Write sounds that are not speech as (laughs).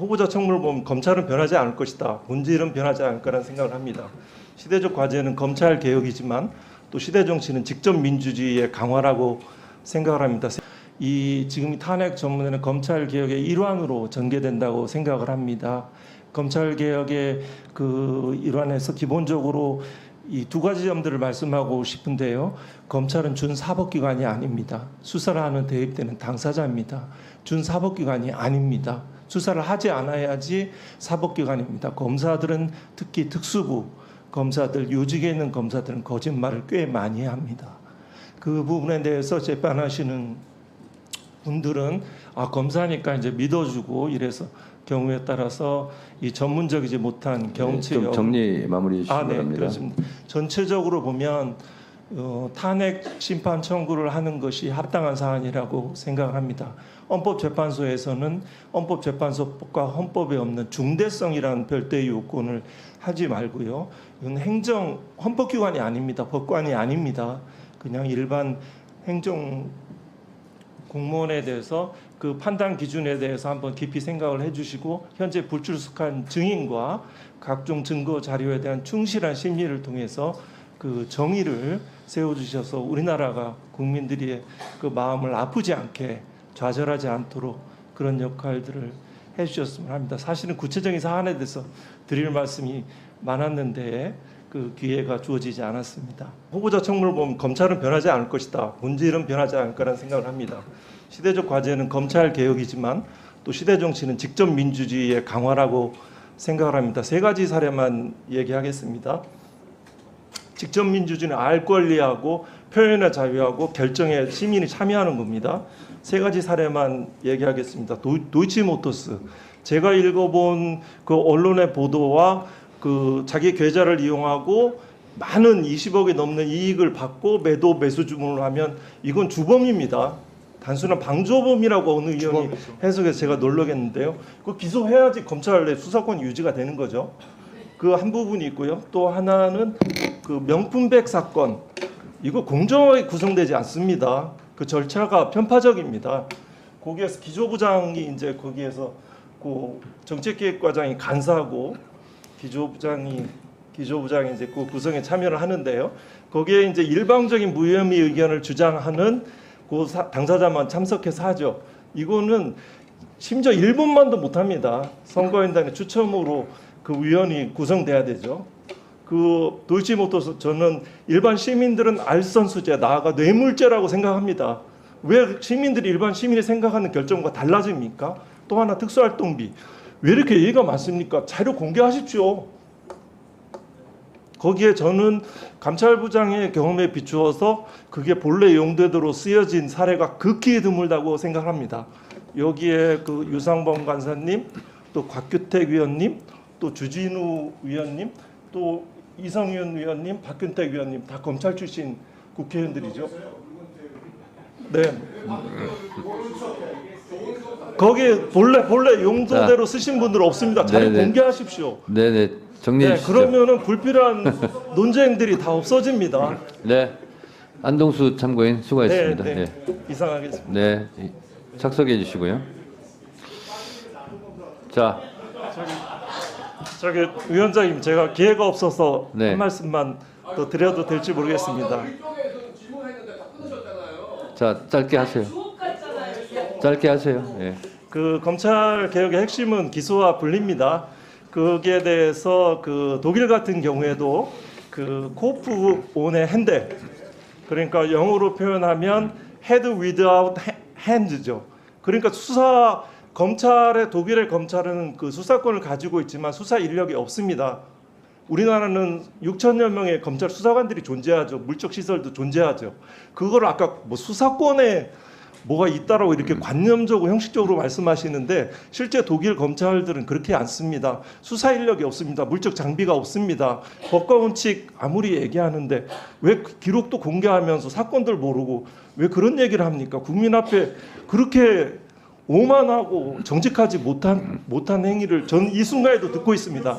후보자 청문을 보면 검찰은 변하지 않을 것이다. 본질은 변하지 않을 거라는 생각을 합니다. 시대적 과제는 검찰 개혁이지만 또 시대 정치는 직접 민주주의의 강화라고 생각을 합니다. 이 지금 이 탄핵 전문회는 검찰 개혁의 일환으로 전개된다고 생각을 합니다. 검찰 개혁의 그 일환에서 기본적으로 이 두 가지 점들을 말씀하고 싶은데요. 검찰은 준 사법기관이 아닙니다. 수사를 하는 대입되는 당사자입니다. 준 사법기관이 아닙니다. 수사를 하지 않아야지 사법기관입니다. 검사들은 특히 특수부 검사들 요직에 있는 검사들은 거짓말을 꽤 많이 합니다. 그 부분에 대해서 재판하시는 분들은 아 검사니까 이제 믿어주고 이래서 경우에 따라서 이 전문적이지 못한 경치 좀 정리 마무리 해주시기 아, 네, 바랍니다. 그렇습니다. 전체적으로 보면 어, 탄핵 심판 청구를 하는 것이 합당한 사안이라고 생각합니다. 헌법재판소에서는 헌법재판소법과 헌법에 없는 중대성이라는 별도의 요건을 하지 말고요. 이건 행정 헌법기관이 아닙니다. 법관이 아닙니다. 그냥 일반 행정 공무원에 대해서 그 판단 기준에 대해서 한번 깊이 생각을 해주시고 현재 불출석한 증인과 각종 증거 자료에 대한 충실한 심리를 통해서 그 정의를 세워주셔서 우리나라가 국민들의 그 마음을 아프지 않게 좌절하지 않도록 그런 역할들을 해주셨으면 합니다. 사실은 구체적인 사안에 대해서 드릴 말씀이 많았는데 그 기회가 주어지지 않았습니다. 후보자 청문을 보면 검찰은 변하지 않을 것이다. 본질은 변하지 않을 거라는 생각을 합니다. 시대적 과제는 검찰 개혁이지만 또 시대 정치는 직접 민주주의의 강화라고 생각을 합니다. 세 가지 사례만 얘기하겠습니다. 직접 민주주의는 알 권리하고 표현의 자유하고 결정에 시민이 참여하는 겁니다. 세 가지 사례만 얘기하겠습니다. 도, 도이치모터스 제가 읽어본 그 언론의 보도와 그 자기 계좌를 이용하고 많은 20억이 넘는 이익을 받고 매도 매수 주문을 하면 이건 주범입니다. 단순한 방조범이라고 어느 의원이 해석해서 제가 놀라겠는데요. 그 기소해야지 검찰 내 수사권 유지가 되는 거죠. 그 한 부분이 있고요. 또 하나는 그 명품백 사건 이거 공정하게 구성되지 않습니다. 그 절차가 편파적입니다. 거기에서 기조부장이 이제 거기에서 그 정책기획과장이 간사하고 기조부장이 기조부장이 이제 그 구성에 참여를 하는데요. 거기에 이제 일방적인 무혐의 의견을 주장하는 그 사- 당사자만 참석해서 하죠. 이거는 심지어 1분만도 못합니다. 선거인단의 추첨으로 그 위원이 구성돼야 되죠. 그 도이치 모터스 저는 일반 시민들은 알선수재 나아가 뇌물죄라고 생각합니다. 왜 시민들이 일반 시민이 생각하는 결정과 달라집니까? 또 하나 특수활동비 왜 이렇게 얘기가 많습니까? 자료 공개하십시오. 거기에 저는 감찰부장의 경험에 비추어서 그게 본래 용도대로 쓰여진 사례가 극히 드물다고 생각합니다. 여기에 그 유상범 간사님, 또 곽규택 위원님, 또 주진우 위원님, 또 이성윤 위원님, 박균택 위원님 다 검찰 출신 국회의원들이죠. 네. 거기에 본래 본래 용도대로 쓰신 분들 없습니다. 자료 네네. 공개하십시오. 네네 정리해 네, 주시죠. 그러면은 불필요한 (laughs) 논쟁들이 다 없어집니다. 네 안동수 참고인 수고했습니다. 네, 네, 네. 이상하겠습니다. 네. 착석해 주시고요. 자, 저기 위원장님 제가 기회가 없어서 네. 한 말씀만 더 드려도 될지 모르겠습니다. 자 짧게 하세요. 짧게 하세요. 예. 그 검찰 개혁의 핵심은 기소와 분리입니다. 거기에 대해서 그 독일 같은 경우에도 그 코프 온의 핸드 그러니까 영어로 표현하면 head without hand죠. 그러니까 수사 검찰의 독일의 검찰은 그 수사권을 가지고 있지만 수사 인력이 없습니다. 우리나라는 6천여 명의 검찰 수사관들이 존재하죠. 물적 시설도 존재하죠. 그걸 아까 뭐 수사권에 뭐가 있다라고 이렇게 관념적으로 형식적으로 말씀하시는데 실제 독일 검찰들은 그렇게 않습니다. 수사 인력이 없습니다. 물적 장비가 없습니다. 법과 원칙 아무리 얘기하는데 왜 기록도 공개하면서 사건들 모르고 왜 그런 얘기를 합니까? 국민 앞에 그렇게 오만하고 정직하지 못한 못한 행위를 전 이 순간에도 듣고 있습니다.